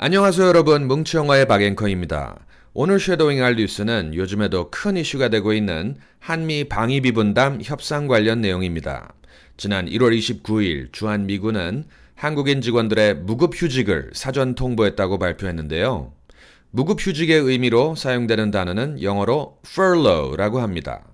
안녕하세요 여러분 뭉치영화의 박앵커입니다. 오늘 쉐도잉 할 뉴스는 요즘에도 큰 이슈가 되고 있는 한미 방위비 분담 협상 관련 내용입니다. 지난 1월 29일 주한 미군은 한국인 직원들의 무급 휴직을 사전 통보했다고 발표했는데요. 무급 휴직의 의미로 사용되는 단어는 영어로 furlough라고 합니다.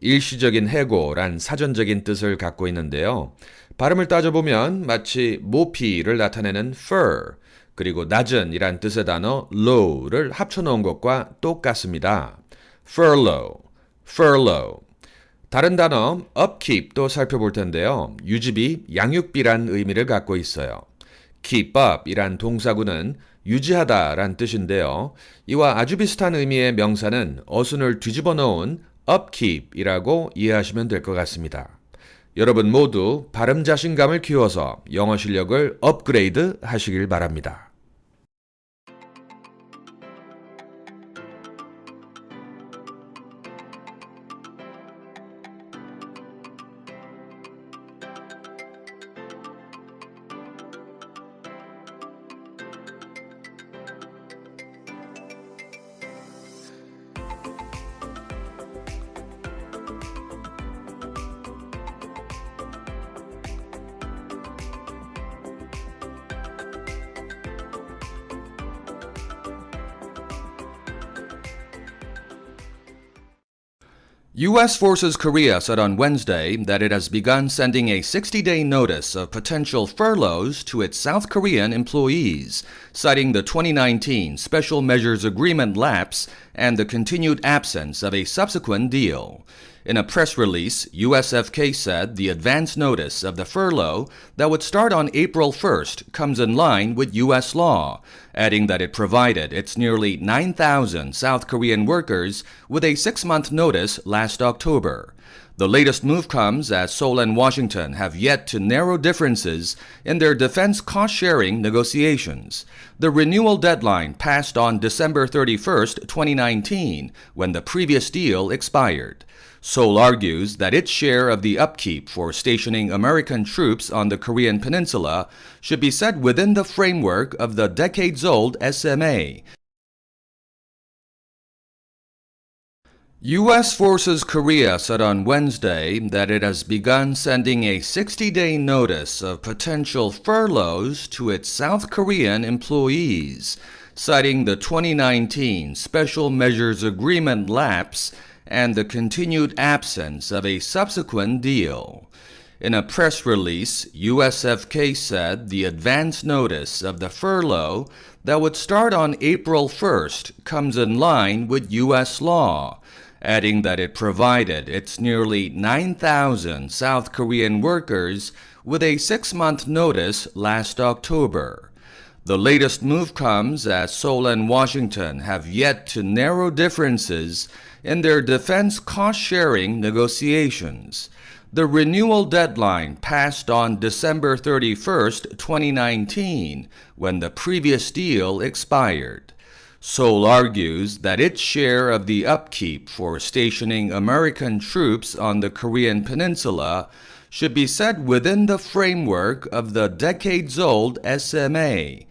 일시적인 해고란 사전적인 뜻을 갖고 있는데요. 발음을 따져보면 마치 모피를 나타내는 fur, 그리고 낮은 이란 뜻의 단어 low를 합쳐놓은 것과 똑같습니다. furlough, furlough. 다른 단어 upkeep도 살펴볼 텐데요. 유지비, 양육비란 의미를 갖고 있어요. keep up 이란 동사구는 유지하다 란 뜻인데요. 이와 아주 비슷한 의미의 명사는 어순을 뒤집어 놓은 upkeep 이라고 이해하시면 될 것 같습니다. 여러분 모두 발음 자신감을 키워서 영어 실력을 업그레이드 하시길 바랍니다. U.S. Forces Korea said on Wednesday that it has begun sending a 60 day notice of potential furloughs to its South Korean employees, citing the 2019 Special Measures Agreement lapse and the continued absence of a subsequent deal. In a press release, USFK said the advance notice of the furlough that would start on April 1st comes in line with U.S. law, adding that it provided its nearly 9,000 South Korean workers with a six month notice last October. The latest move comes as Seoul and Washington have yet to narrow differences in their defense cost sharing negotiations. The renewal deadline passed on December 31, 2019, when the previous deal expired. Seoul argues that its share of the upkeep for stationing American troops on the Korean peninsula should be set within the framework of the decades old SMA. U.S. Forces Korea said on Wednesday that it has begun sending a 60 day notice of potential furloughs to its South Korean employees, citing the 2019 Special Measures Agreement lapse and the continued absence of a subsequent deal. In a press release, USFK said the advance notice of the furlough that would start on April 1st comes in line with U.S. law, adding that it provided its nearly 9,000 South Korean workers with a six month notice last October. The latest move comes as Seoul and Washington have yet to narrow differences in their defense cost sharing negotiations. The renewal deadline passed on December 31, 2019, when the previous deal expired. Seoul argues that its share of the upkeep for stationing American troops on the Korean peninsula should be set within the framework of the decades old SMA.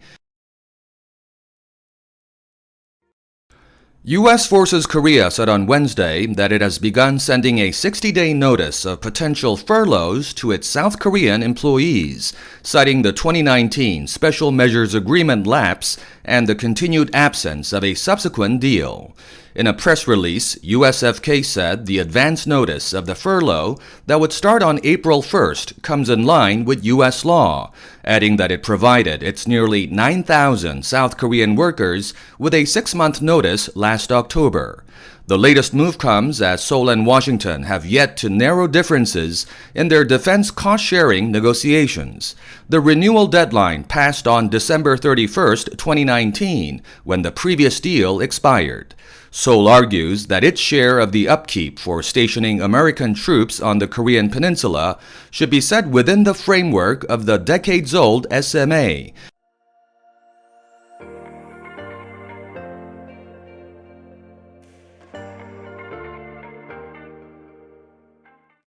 U.S. Forces Korea said on Wednesday that it has begun sending a 60 day notice of potential furloughs to its South Korean employees, citing the 2019 Special Measures Agreement lapse and the continued absence of a subsequent deal. In a press release, USFK said the advance notice of the furlough that would start on April 1st comes in line with U.S. law, adding that it provided its nearly 9,000 South Korean workers with a six month notice last October. The latest move comes as Seoul and Washington have yet to narrow differences in their defense cost sharing negotiations. The renewal deadline passed on December 31, 2019, when the previous deal expired. Seoul argues that its share of the upkeep for stationing American troops on the Korean peninsula should be set within the framework of the decades old SMA,